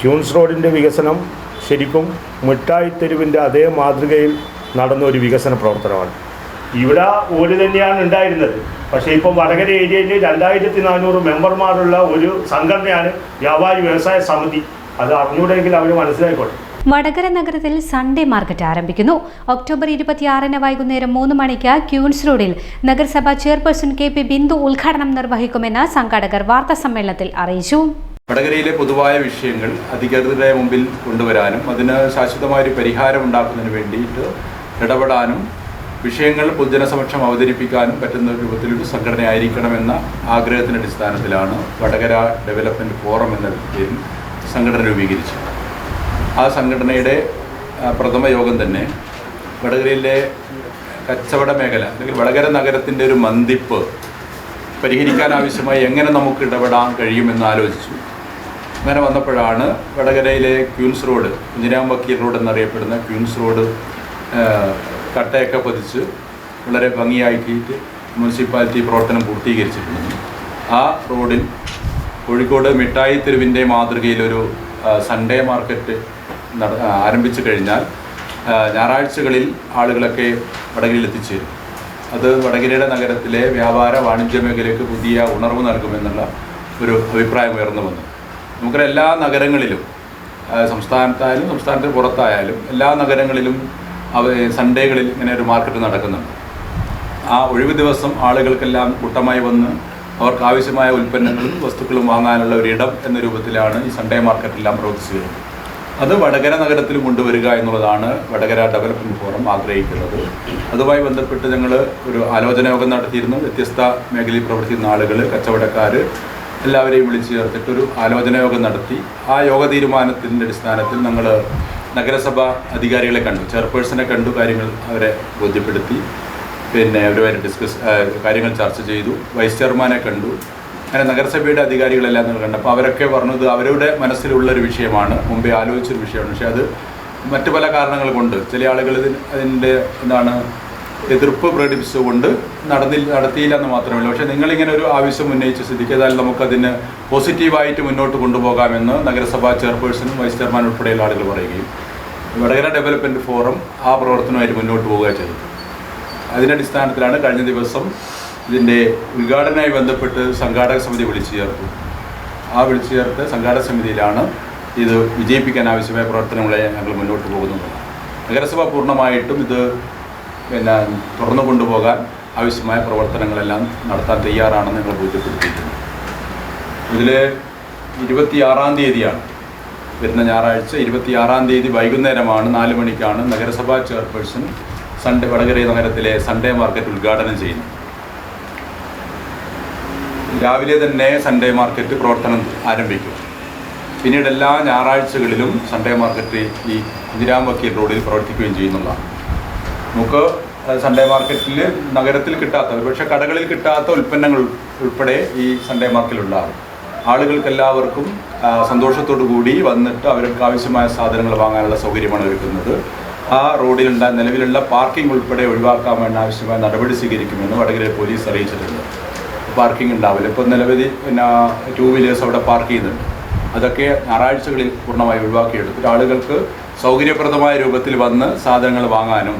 ക്യൂൻസ് റോഡിന്റെ വികസനം ശരിക്കും മിഠായി തെരുവിന്റെ അതേ മാതൃകയിൽ നടന്ന ഒരു വികസന പ്രവർത്തനമാണ്. ഇവിടെ ഒരു തന്നെയാണ് ഉണ്ടായിരുന്നത്. പക്ഷേ ഇപ്പം വടകര ഏരിയയിൽ രണ്ടായിരത്തി നാനൂറ് മെമ്പർമാരുള്ള ഒരു സംഘടനയാണ് വ്യാപാരി വ്യവസായ സമിതി. അത് അറിഞ്ഞൂടെങ്കിൽ അവർ മനസ്സിലായിക്കോട്ടെ. വടകര നഗരത്തിൽ സൺഡേ മാർക്കറ്റ് ആരംഭിക്കുന്നു. ഒക്ടോബർ ഇരുപത്തിയാറിന് വൈകുന്നേരം മൂന്ന് മണിക്ക് ക്യൂൻസ് റോഡിൽ നഗരസഭാ ചെയർപേഴ്സൺ കെ പി ബിന്ദു ഉദ്ഘാടനം നിർവഹിക്കുമെന്ന് സംഘാടകർ വാർത്താ സമ്മേളനത്തിൽ അറിയിച്ചു. വടകരയിലെ പൊതുവായ വിഷയങ്ങൾ അധികൃതരുടെ മുമ്പിൽ കൊണ്ടുവരാനും അതിന് ശാശ്വതമായ ഒരു പരിഹാരം ഉണ്ടാക്കുന്നതിന് വേണ്ടിയിട്ട് ഇടപെടാനും വിഷയങ്ങൾ പൊതുജനസമക്ഷം അവതരിപ്പിക്കാനും പറ്റുന്ന രൂപത്തിലൊരു സംഘടനയായിരിക്കണമെന്ന ആഗ്രഹത്തിന്റെ അടിസ്ഥാനത്തിലാണ് വടകര ഡെവലപ്മെന്റ് ഫോറം എന്ന പേരിൽ സംഘടന രൂപീകരിച്ചത്. ആ സംഘടനയുടെ പ്രഥമ യോഗം തന്നെ വടകരയിലെ കച്ചവട മേഖല അല്ലെങ്കിൽ വടകര നഗരത്തിന്റെ ഒരു മന്തിപ്പ് പരിഹരിക്കാൻ ആവശ്യമായി എങ്ങനെ നമുക്ക് ഇടപെടാൻ കഴിയുമെന്ന് ആലോചിച്ചു. അങ്ങനെ വന്നപ്പോഴാണ് വടകരയിലെ ക്യൂൻസ് റോഡ് കുഞ്ഞിരാം വക്കീൽ റോഡ് എന്നറിയപ്പെടുന്ന ക്യൂൻസ് റോഡ് കട്ടയൊക്കെ പതിച്ച് വളരെ ഭംഗിയാക്കിയിട്ട് മുനിസിപ്പാലിറ്റി പ്രവർത്തനം പൂർത്തീകരിച്ചിട്ടുണ്ട്. ആ റോഡിൽ കോഴിക്കോട് മിഠായി തെരുവിന്റെ മാതൃകയിലൊരു സൺഡേ മാർക്കറ്റ് നട ആരംഭിച്ചു കഴിഞ്ഞാൽ ഞായറാഴ്ചകളിൽ ആളുകളൊക്കെ വടകരയിൽ എത്തിച്ചേരും. അത് വടകരയുടെ നഗരത്തിലെ വ്യാപാര വാണിജ്യ മേഖലയ്ക്ക് പുതിയ ഉണർവ് നൽകുമെന്നുള്ള ഒരു അഭിപ്രായം ഉയർന്നു വന്നു. നമുക്കറിയാം എല്ലാ നഗരങ്ങളിലും സംസ്ഥാനത്തായാലും സംസ്ഥാനത്തിന് പുറത്തായാലും എല്ലാ നഗരങ്ങളിലും അവ സൺഡേകളിൽ ഇങ്ങനെ ഒരു മാർക്കറ്റ് നടക്കുന്നുണ്ട്. ആ ഒഴിവ് ദിവസം ആളുകൾക്കെല്ലാം കൂട്ടമായി വന്ന് അവർക്ക് ആവശ്യമായ ഉൽപ്പന്നങ്ങളും വസ്തുക്കളും വാങ്ങാനുള്ള ഒരു ഇടം എന്ന രൂപത്തിലാണ് ഈ സൺഡേ മാർക്കറ്റെല്ലാം പ്രവർത്തിച്ചു വരുന്നത് അത് വടകര നഗരത്തിൽ കൊണ്ടുവരിക എന്നുള്ളതാണ് വടകര ഡെവലപ്മെന്റ് ഫോറം ആഗ്രഹിക്കുന്നത്. അതുമായി ബന്ധപ്പെട്ട് ഞങ്ങൾ ഒരു ആലോചന യോഗം നടത്തിയിരുന്നു. വ്യത്യസ്ത മേഖലയിൽ പ്രവർത്തിക്കുന്ന ആളുകൾ കച്ചവടക്കാർ എല്ലാവരെയും വിളിച്ചു ചേർത്തിട്ട് ഒരു ആലോചന യോഗം നടത്തി. ആ യോഗ തീരുമാനത്തിന്റെ അടിസ്ഥാനത്തിൽ ഞങ്ങൾ നഗരസഭ അധികാരികളെ കണ്ടു. ചെയർപേഴ്സണെ കണ്ടു കാര്യങ്ങൾ അവരെ ബോധ്യപ്പെടുത്തി. പിന്നെ അവരുമായിട്ട് ഡിസ്കസ് കാര്യങ്ങൾ ചർച്ച ചെയ്തു. വൈസ് ചെയർമാനെ കണ്ടു. അങ്ങനെ നഗരസഭയുടെ അധികാരികളെല്ലാം ഞങ്ങൾ കണ്ടു അപ്പോൾ അവരൊക്കെ പറഞ്ഞത് അവരുടെ മനസ്സിലുള്ള ഒരു വിഷയമാണ് മുമ്പേ ആലോചിച്ചൊരു വിഷയമാണ്. പക്ഷേ അത് മറ്റു പല കാരണങ്ങൾ കൊണ്ട് ചില ആളുകൾ ഇതിന് അതിന്റെ എന്താണ് എതിർപ്പ് പ്രകടിപ്പിച്ചുകൊണ്ട് നടന്നില്ല നടത്തിയില്ല എന്ന് മാത്രമല്ല പക്ഷേ നിങ്ങളിങ്ങനെ ഒരു ആവശ്യം ഉന്നയിച്ച സ്ഥിതിക്ക് ഏതായാലും നമുക്കതിന് പോസിറ്റീവായിട്ട് മുന്നോട്ട് കൊണ്ടുപോകാമെന്ന് നഗരസഭാ ചെയർപേഴ്സണും വൈസ് ചെയർമാൻ ഉൾപ്പെടെയുള്ള ആളുകൾ പറയുകയും വടകര ഡെവലപ്മെന്റ് ഫോറം ആ പ്രവർത്തനമായിട്ട് മുന്നോട്ട് പോവുക ചെയ്തു. അതിന്റെ അടിസ്ഥാനത്തിലാണ് കഴിഞ്ഞ ദിവസം ഇതിന്റെ ഉദ്ഘാടനവുമായി ബന്ധപ്പെട്ട് സംഘാടക സമിതി വിളിച്ചു ചേർത്തു. ആ വിളിച്ചു ചേർത്ത് സംഘാടക സമിതിയിലാണ് ഇത് വിജയിപ്പിക്കാൻ ആവശ്യമായ പ്രവർത്തനങ്ങളെ ഞങ്ങൾ മുന്നോട്ട് പോകുന്നത്. നഗരസഭ പൂർണമായിട്ടും ഇത് പിന്നെ തുറന്നു കൊണ്ടുപോകാൻ ആവശ്യമായ പ്രവർത്തനങ്ങളെല്ലാം നടത്താൻ തയ്യാറാണെന്ന് ഞങ്ങൾ ബോധ്യപ്പെടുത്തിയിട്ടുണ്ട്. ഇതിൽ ഇരുപത്തിയാറാം തീയതിയാണ്. വരുന്ന ഞായറാഴ്ച ഇരുപത്തിയാറാം തീയതി വൈകുന്നേരമാണ് നാല് മണിക്കാണ് നഗരസഭാ ചെയർപേഴ്സൺ സൺഡേ വടകര നഗരത്തിലെ സൺഡേ മാർക്കറ്റ് ഉദ്ഘാടനം ചെയ്യുന്നത്. രാവിലെ തന്നെ സൺഡേ മാർക്കറ്റ് പ്രവർത്തനം ആരംഭിക്കും. പിന്നീട് എല്ലാ ഞായറാഴ്ചകളിലും സൺഡേ മാർക്കറ്റ് ഈ കുതിരാം വക്കീൽ റോഡിൽ പ്രവർത്തിക്കുകയും ചെയ്യുന്നതാണ് നമുക്ക് സൺഡേ മാർക്കറ്റിൽ നഗരത്തിൽ കിട്ടാത്ത ഒരുപക്ഷെ കടകളിൽ കിട്ടാത്ത ഉൽപ്പന്നങ്ങൾ ഉൾപ്പെടെ ഈ സൺഡേ മാർക്കറ്റിലുണ്ടാകും ആളുകൾക്ക് എല്ലാവർക്കും സന്തോഷത്തോടു കൂടി വന്നിട്ട് അവർക്ക് ആവശ്യമായ സാധനങ്ങൾ വാങ്ങാനുള്ള സൗകര്യമാണ് ഒരുക്കുന്നത്. ആ റോഡിലുള്ള നിലവിലുള്ള പാർക്കിംഗ് ഉൾപ്പെടെ ഒഴിവാക്കാൻ വേണ്ട ആവശ്യമായ നടപടി സ്വീകരിക്കുമെന്ന് വടകര പോലീസ് അറിയിച്ചിട്ടുണ്ട്. പാർക്കിംഗ് ഉണ്ടാവില്ല. ഇപ്പോൾ നിലവിൽ പിന്നെ ടൂ വീലേഴ്സ് അവിടെ പാർക്ക് ചെയ്യുന്നുണ്ട്. അതൊക്കെ ഞായറാഴ്ചകളിൽ പൂർണമായി ഒഴിവാക്കിയെടുത്തിട്ട് ആളുകൾക്ക് സൗകര്യപ്രദമായ രൂപത്തിൽ വന്ന് സാധനങ്ങൾ വാങ്ങാനും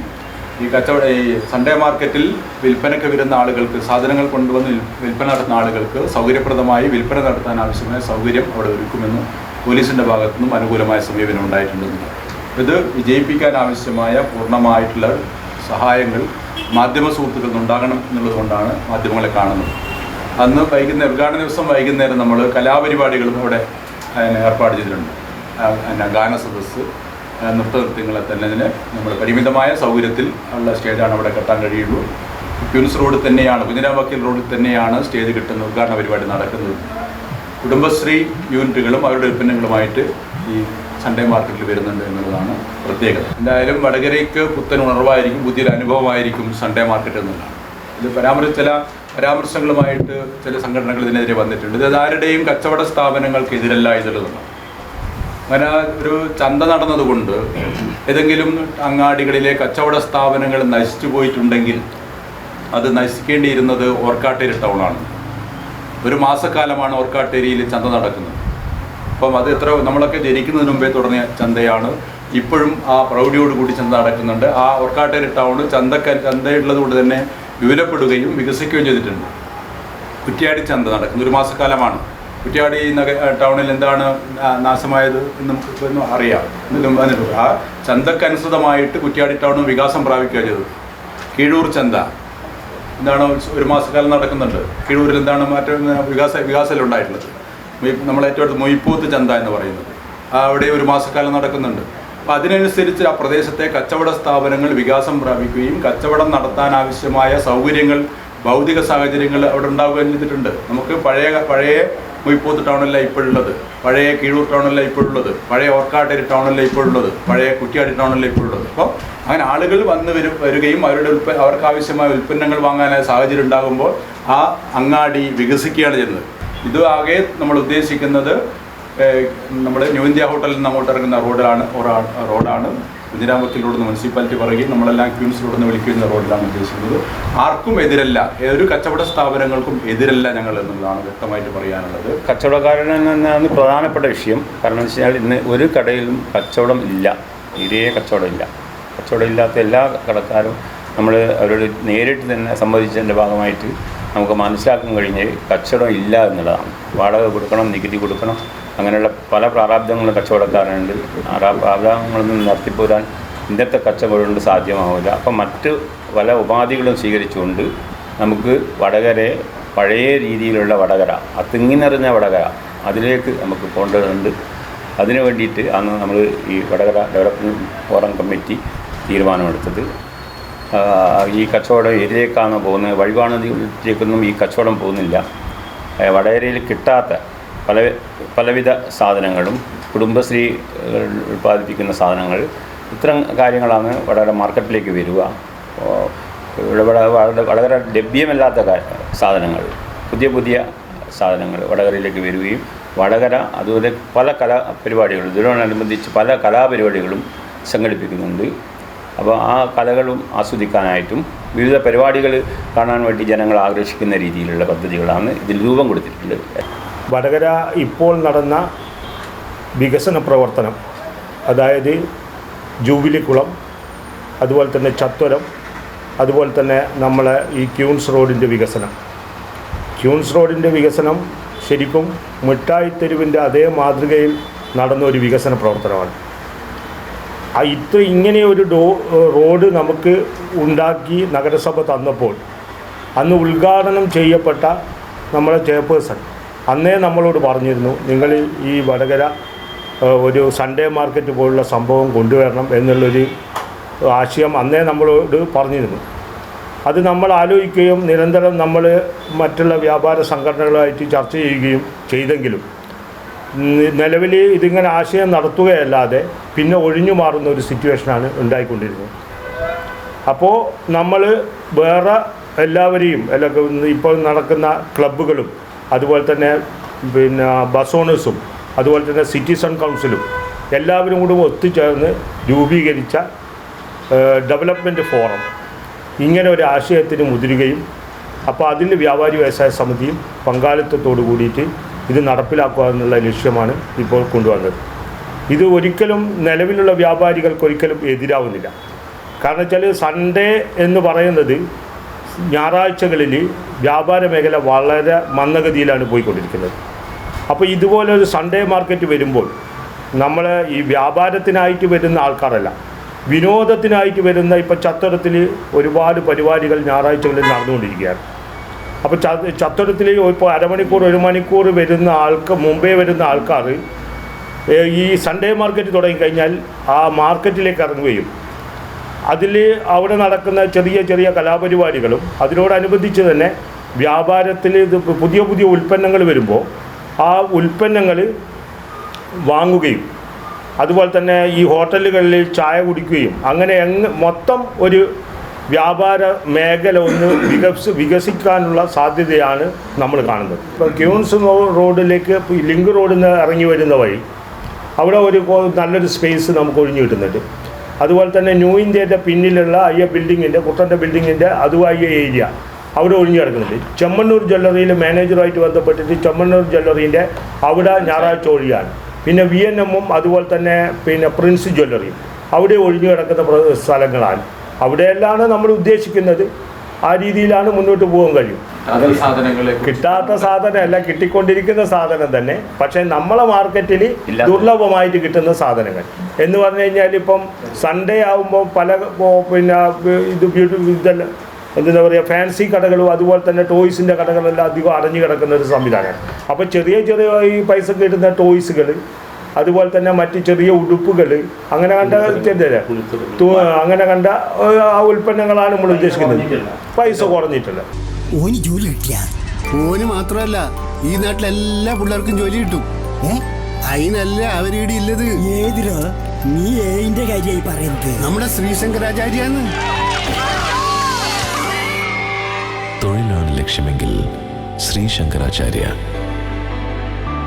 ഈ കച്ചവട ഈ സൺഡേ മാർക്കറ്റിൽ വിൽപ്പനയ്ക്ക് വരുന്ന ആളുകൾക്ക് സാധനങ്ങൾ കൊണ്ടുവന്ന് വിൽപ്പന നടത്തുന്ന ആളുകൾക്ക് സൗകര്യപ്രദമായി വിൽപ്പന നടത്താൻ ആവശ്യമായ സൗകര്യം അവിടെ ഒരുക്കുമെന്ന് പോലീസിന്റെ ഭാഗത്തു നിന്നും അനുകൂലമായ സമീപനം ഉണ്ടായിട്ടുണ്ടെന്ന് ഇത് വിജയിപ്പിക്കാൻ ആവശ്യമായ പൂർണമായിട്ടുള്ള സഹായങ്ങൾ മാധ്യമ സുഹൃത്തുക്കളിൽ നിന്നുണ്ടാകണം എന്നുള്ളത് കൊണ്ടാണ് മാധ്യമങ്ങളെ കാണുന്നത്. അന്ന് വൈകുന്നേരം ഉദ്ഘാടന ദിവസം വൈകുന്നേരം നമ്മൾ കലാപരിപാടികളും അവിടെ ഏർപ്പാട് ചെയ്തിട്ടുണ്ട്. ഗാന സദസ്സ് നൃത്തനൃത്യങ്ങളെ തന്നെ നമ്മൾ പരിമിതമായ സൗകര്യത്തിൽ ഉള്ള സ്റ്റേജാണ് അവിടെ കെട്ടാൻ കഴിയുള്ളൂ. ക്യൂൻസ് റോഡ് തന്നെയാണ് കുഞ്ഞിരാബാക്കിൽ റോഡിൽ തന്നെയാണ് സ്റ്റേജ് കിട്ടുന്ന ഉദ്ഘാടന പരിപാടി നടക്കുന്നത്. കുടുംബശ്രീ യൂണിറ്റുകളും അവരുടെ ഉൽപ്പന്നങ്ങളുമായിട്ട് ഈ സൺഡേ മാർക്കറ്റിൽ വരുന്നുണ്ട് എന്നുള്ളതാണ് പ്രത്യേകത. എന്തായാലും വടകരയ്ക്ക് പുത്തൻ ഉണർവായിരിക്കും പുതിയൊരു അനുഭവമായിരിക്കും സൺഡേ മാർക്കറ്റ് എന്നുള്ളതാണ്. ഇത് പരാമർശ ചില പരാമർശങ്ങളുമായിട്ട് ചില സംഘടനകൾ ഇതിനെതിരെ വന്നിട്ടുണ്ട്. ഇത് ആരുടെയും കച്ചവട സ്ഥാപനങ്ങൾക്കെതിരല്ല എന്നുള്ളതാണ്. അങ്ങനെ ഒരു ചന്ത നടന്നതുകൊണ്ട് ഏതെങ്കിലും അങ്ങാടികളിലെ കച്ചവട സ്ഥാപനങ്ങൾ നശിച്ചു പോയിട്ടുണ്ടെങ്കിൽ അത് നശിക്കേണ്ടിയിരുന്നത് ഓർക്കാട്ടേരി ടൗണാണ് ഒരു മാസക്കാലമാണ് ഓർക്കാട്ടേരിയിൽ ചന്ത നടക്കുന്നത്. അപ്പം അത് എത്ര നമ്മളൊക്കെ ജനിക്കുന്നതിന് മുമ്പേ തുടങ്ങിയ ചന്തയാണ്. ഇപ്പോഴും ആ പ്രൗഢിയോടുകൂടി ചന്ത നടക്കുന്നുണ്ട്. ആ ഓർക്കാട്ടേരി ടൗൺ ചന്തക്ക ചന്തയുള്ളത് കൊണ്ട് തന്നെ വിപുലപ്പെടുകയും വികസിക്കുകയും ചെയ്തിട്ടുണ്ട്. കുറ്റിയാടി ചന്ത നടക്കുന്ന ഒരു മാസക്കാലമാണ്. കുറ്റ്യാടി നഗ ടൗണിൽ എന്താണ് നാശമായത് എന്ന് നമുക്ക് അറിയാം. ഇതിലും വന്നിട്ടുണ്ട് ആ ചന്തക്കനുസൃതമായിട്ട് കുറ്റ്യാടി ടൗൺ വികാസം പ്രാപിക്കുക ചെയ്തു കീഴൂർ ചന്ത. എന്താണ് ഒരു മാസക്കാലം നടക്കുന്നുണ്ട്. കീഴൂരിൽ എന്താണ് മറ്റൊരു വികാസ വികാസത്തിലുണ്ടായിട്ടുള്ളത് നമ്മൾ ഏറ്റവും അടുത്ത് മൊയ്പൂത്ത് ചന്ത എന്ന് പറയുന്നത്. അവിടെ ഒരു മാസക്കാലം നടക്കുന്നുണ്ട്. അപ്പം അതിനനുസരിച്ച് ആ പ്രദേശത്തെ കച്ചവട സ്ഥാപനങ്ങൾ വികാസം പ്രാപിക്കുകയും കച്ചവടം നടത്താൻ ആവശ്യമായ സൗകര്യങ്ങൾ ഭൗതിക സാഹചര്യങ്ങൾ അവിടെ ഉണ്ടാവുകയും ചെയ്തിട്ടുണ്ട്. നമുക്ക് പഴയ പഴയ മൊയ്പ്പൂത്ത് ടൗണല്ല ഇപ്പോഴുള്ളത്. പഴയ കീഴൂർ ടൗണല്ല ഇപ്പോഴുള്ളത്. പഴയ ഓർക്കാട്ടേരി ടൗണല്ല ഇപ്പോഴുള്ളത്. പഴയ കുറ്റിയാടി ടൗണല്ല ഇപ്പോഴുള്ളത്. അപ്പോൾ അങ്ങനെ ആളുകൾ വന്ന് വരും വരികയും അവരുടെ ഉൽപ്പ അവർക്ക് ആവശ്യമായ ഉൽപ്പന്നങ്ങൾ വാങ്ങാനായ സാഹചര്യം ഉണ്ടാകുമ്പോൾ ആ അങ്ങാടി വികസിക്കുകയാണ് ചെയ്യുന്നത്. ഇത് ആകെ നമ്മൾ ഉദ്ദേശിക്കുന്നത് നമ്മുടെ ന്യൂ ഇന്ത്യ ഹോട്ടലിൽ നിന്ന് അങ്ങോട്ട് ഇറങ്ങുന്ന റോഡാണ് റോഡാണ്. കുഞ്ഞിരാമക്കൽ റോഡ് മുനിസിപ്പാലിറ്റി പറയുകയും നമ്മളെല്ലാം ക്യൂൻസ് റോഡ് എന്ന് വിളിക്കുന്ന റോഡിലാണ് ഉദ്ദേശിക്കുന്നത്. ആർക്കും എതിരല്ല ഒരു കച്ചവട സ്ഥാപനങ്ങൾക്കും എതിരല്ല ഞങ്ങൾ എന്നുള്ളതാണ് വ്യക്തമായിട്ട് പറയാനുള്ളത്. കച്ചവടക്കാരൻ എന്നാണ് പ്രധാനപ്പെട്ട വിഷയം. കാരണം എന്ന് വെച്ചാൽ ഇന്ന് ഒരു കടയിലും കച്ചവടം ഇല്ല. തീരെ കച്ചവടം ഇല്ല കച്ചവടം ഇല്ലാത്ത എല്ലാ കടക്കാരും നമ്മൾ അവരോട് നേരിട്ട് തന്നെ സംബന്ധിച്ചതിന്റെ ഭാഗമായിട്ട് നമുക്ക് മനസ്സിലാക്കാൻ കഴിഞ്ഞ് കച്ചവടം ഇല്ല എന്നുള്ളതാണ്. വാടക കൊടുക്കണം നികുതി കൊടുക്കണം അങ്ങനെയുള്ള പല പ്രാരാബ്ദങ്ങളും കച്ചവടക്കാരുണ്ട് ആ നിന്ന് നടത്തിപ്പോരാൻ ഇന്നത്തെ കച്ചവടം കൊണ്ട് സാധ്യമാവില്ല. അപ്പം മറ്റ് പല ഉപാധികളും സ്വീകരിച്ചുകൊണ്ട് നമുക്ക് വടകരയെ പഴയ രീതിയിലുള്ള വടകര ആ തിങ്ങിനിറഞ്ഞ വടകര അതിലേക്ക് നമുക്ക് പോകേണ്ടതുണ്ട്. അതിനു വേണ്ടിയിട്ട് അന്ന് നമ്മൾ ഈ വടകര ഡെവലപ്മെന്റ് ഫോറം കമ്മിറ്റി തീരുമാനമെടുത്തത്. ഈ കച്ചവടം ഏരിയയിലേക്കാണ് പോകുന്നത്? വഴിവാണതിലേക്കൊന്നും ഈ കച്ചവടം പോകുന്നില്ല. വടകരയിൽ കിട്ടാത്ത പല പലവിധ സാധനങ്ങളും കുടുംബശ്രീ ഉൽപ്പാദിപ്പിക്കുന്ന സാധനങ്ങൾ ഇത്തരം കാര്യങ്ങളാണ് വളരെ മാർക്കറ്റിലേക്ക് വരിക. വളരെ വളരെ ലഭ്യമല്ലാത്ത സാധനങ്ങൾ പുതിയ പുതിയ സാധനങ്ങൾ വടകരയിലേക്ക് വരികയും വടകര അതുപോലെ പല കലാപരിപാടികളും ഇതിനോടനുബന്ധിച്ച് പല കലാപരിപാടികളും സംഘടിപ്പിക്കുന്നുണ്ട്. അപ്പോൾ ആ കലകളും ആസ്വദിക്കാനായിട്ടും വിവിധ പരിപാടികൾ കാണാൻ വേണ്ടി ജനങ്ങൾ ആകർഷിക്കുന്ന രീതിയിലുള്ള പദ്ധതികളാണ് ഇതിൽ രൂപം കൊടുത്തിട്ടുള്ളത്. വടകര ഇപ്പോൾ നടന്ന വികസന പ്രവർത്തനം അതായത് ജൂബിലിക്കുളം അതുപോലെ തന്നെ ചത്വരം അതുപോലെ തന്നെ നമ്മളെ ഈ ക്യൂൺസ് റോഡിന്റെ വികസനം. ക്യൂൺസ് റോഡിന്റെ വികസനം ശരിക്കും മിഠായി തെരുവിന്റെ അതേ മാതൃകയിൽ നടന്ന ഒരു വികസന പ്രവർത്തനമാണ്. ആ ഇത്ര ഇങ്ങനെ ഒരു ഡോ റോഡ് നമുക്ക് ഉണ്ടാക്കി നഗരസഭ തന്നപ്പോൾ അന്ന് ഉദ്ഘാടനം ചെയ്യപ്പെട്ട നമ്മുടെ ചെയർപേഴ്സൺ അന്നേ നമ്മളോട് പറഞ്ഞിരുന്നു നിങ്ങൾ ഈ വടകര ഒരു സൺഡേ മാർക്കറ്റ് പോലുള്ള സംഭവം കൊണ്ടുവരണം എന്നുള്ളൊരു ആശയം അന്നേ നമ്മളോട് പറഞ്ഞിരുന്നു. അത് നമ്മൾ ആലോചിക്കുകയും നിരന്തരം നമ്മൾ മറ്റുള്ള വ്യാപാര സംഘടനകളുമായിട്ട് ചർച്ച ചെയ്യുകയും ചെയ്തെങ്കിലും നിലവിൽ ഇതിങ്ങനെ ആശയം നടത്തുകയല്ലാതെ പിന്നെ ഒഴിഞ്ഞു മാറുന്ന ഒരു സിറ്റുവേഷനാണ് ഉണ്ടായിക്കൊണ്ടിരുന്നത്. അപ്പോൾ നമ്മൾ വേറെ എല്ലാവരെയും അല്ലെങ്കിൽ ഇപ്പോൾ നടക്കുന്ന ക്ലബ്ബുകളും അതുപോലെ തന്നെ പിന്നെ ബസ് ഓണേഴ്സും അതുപോലെ തന്നെ സിറ്റിസൺ കൗൺസിലും എല്ലാവരും കൂടി ഒത്തുചേർന്ന് രൂപീകരിച്ച ഡെവലപ്മെന്റ് ഫോറം ഇങ്ങനെ ഒരു ആശയത്തിന് മുതിരുകയും അപ്പോൾ അതിൽ വ്യാപാരി വ്യവസായ സമിതിയും പങ്കാളിത്തത്തോട് കൂടിയിട്ട് ഇത് നടപ്പിലാക്കുക എന്നുള്ള ലക്ഷ്യമാണ് ഇപ്പോൾ കൊണ്ടുവന്നത്. ഇത് ഒരിക്കലും നിലവിലുള്ള വ്യാപാരികൾക്ക് ഒരിക്കലും എതിരാവുന്നില്ല. കാരണം വെച്ചാൽ സൺഡേ എന്ന് പറയുന്നത് ഞായറാഴ്ചകളിൽ വ്യാപാര മേഖല വളരെ മന്ദഗതിയിലാണ് പോയിക്കൊണ്ടിരിക്കുന്നത്. അപ്പോൾ ഇതുപോലെ ഒരു സൺഡേ മാർക്കറ്റ് വരുമ്പോൾ നമ്മൾ ഈ വ്യാപാരത്തിനായിട്ട് വരുന്ന ആൾക്കാരല്ല വിനോദത്തിനായിട്ട് വരുന്ന ഇപ്പോൾ ചത്തരത്തിൽ ഒരുപാട് പരിപാടികൾ ഞായറാഴ്ചകളിൽ നടന്നുകൊണ്ടിരിക്കുകയാണ്. അപ്പോൾ ചത്തരത്തിൽ ഇപ്പോൾ അരമണിക്കൂർ ഒരു മണിക്കൂർ വരുന്ന ആൾക്ക് മുമ്പേ വരുന്ന ആൾക്കാർ ഈ സൺഡേ മാർക്കറ്റ് തുടങ്ങിക്കഴിഞ്ഞാൽ ആ മാർക്കറ്റിലേക്ക് ഇറങ്ങുകയും അതിൽ അവിടെ നടക്കുന്ന ചെറിയ ചെറിയ കലാപരിപാടികളും അതിനോടനുബന്ധിച്ച് തന്നെ വ്യാപാരത്തിൽ ഇത് പുതിയ പുതിയ ഉൽപ്പന്നങ്ങൾ വരുമ്പോൾ ആ ഉൽപ്പന്നങ്ങൾ വാങ്ങുകയും അതുപോലെ തന്നെ ഈ ഹോട്ടലുകളിൽ ചായ കുടിക്കുകയും അങ്ങനെ എങ് മൊത്തം ഒരു വ്യാപാര മേഖല ഒന്ന് വികസ് വികസിക്കാനുള്ള സാധ്യതയാണ് നമ്മൾ കാണുന്നത്. ഇപ്പോൾ ക്യൂൺസ് റോഡിലേക്ക് ലിങ്ക് റോഡിൽ നിന്ന് ഇറങ്ങി വരുന്ന വഴി അവിടെ ഒരു നല്ലൊരു സ്പേസ് നമുക്ക് ഒഴിഞ്ഞു കിട്ടുന്നുണ്ട്. അതുപോലെ തന്നെ ന്യൂ ഇന്ത്യയുടെ പിന്നിലുള്ള അയ്യ ബിൽഡിങ്ങിന്റെ കുട്ടന്റെ ബിൽഡിങ്ങിന്റെ അതുമായ ഏരിയ. അവിടെ ഒഴിഞ്ഞു കിടക്കുന്നുണ്ട്. ചെമ്മണ്ണൂർ ജ്വല്ലറിയിൽ മാനേജറുമായിട്ട് ബന്ധപ്പെട്ടിട്ട് ചെമ്മണ്ണൂർ ജ്വല്ലറീന്റെ അവിടെ ഞായറാഴ്ച ഒഴിയാണ്. പിന്നെ വി എൻ എമ്മും അതുപോലെ തന്നെ പിന്നെ പ്രിൻസ് ജ്വല്ലറിയും. അവിടെ ഒഴിഞ്ഞു കിടക്കുന്ന സ്ഥലങ്ങളാണ്. അവിടെയെല്ലാം നമ്മൾ ഉദ്ദേശിക്കുന്നത്. ആ രീതിയിലാണ് മുന്നോട്ട് പോകാൻ കഴിയും. കിട്ടാത്ത സാധനമല്ല കിട്ടിക്കൊണ്ടിരിക്കുന്ന സാധനം തന്നെ. പക്ഷേ നമ്മളെ മാർക്കറ്റിൽ ദുർലഭമായിട്ട് കിട്ടുന്ന സാധനങ്ങൾ. എന്ന് പറഞ്ഞു കഴിഞ്ഞാൽ ഇപ്പം സൺഡേ ആകുമ്പോൾ പല പിന്നെ ഇത് ബ്യൂട്ടി ഇതെല്ലാം എന്താ പറയുക ഫാൻസി കടകളും അതുപോലെ തന്നെ ടോയ്സിന്റെ കടകളെല്ലാം അധികം അടഞ്ഞു കിടക്കുന്ന ഒരു സംവിധാനമാണ്. അപ്പോൾ ചെറിയ ചെറിയ ഈ പൈസ കിട്ടുന്ന ടോയ്സുകൾ അതുപോലെ തന്നെ മറ്റ് ചെറിയ ഉടുപ്പുകൾ അങ്ങനെ കണ്ട അങ്ങനെ കണ്ട ആ ഉൽപ്പന്നങ്ങളാണ് നമ്മൾ ഉദ്ദേശിക്കുന്നത്. പൈസ കുറഞ്ഞിട്ടുള്ളത് ഓന് ജോലി കിട്ടിയ? ഓന് മാത്രമല്ല ഈ നാട്ടിലെ എല്ലാ പിള്ളേർക്കും ജോലി കിട്ടും. അതിനല്ല അവരീടെ ഇല്ലത്. ഏതിരോ നീ ഏതിന്റെ കാര്യമായി പറയുന്നത്. നമ്മുടെ ശ്രീശങ്കരാചാര്യാണ് തൊഴിലാണ് ലക്ഷ്യമെങ്കിൽ ശ്രീ ശങ്കരാചാര്യ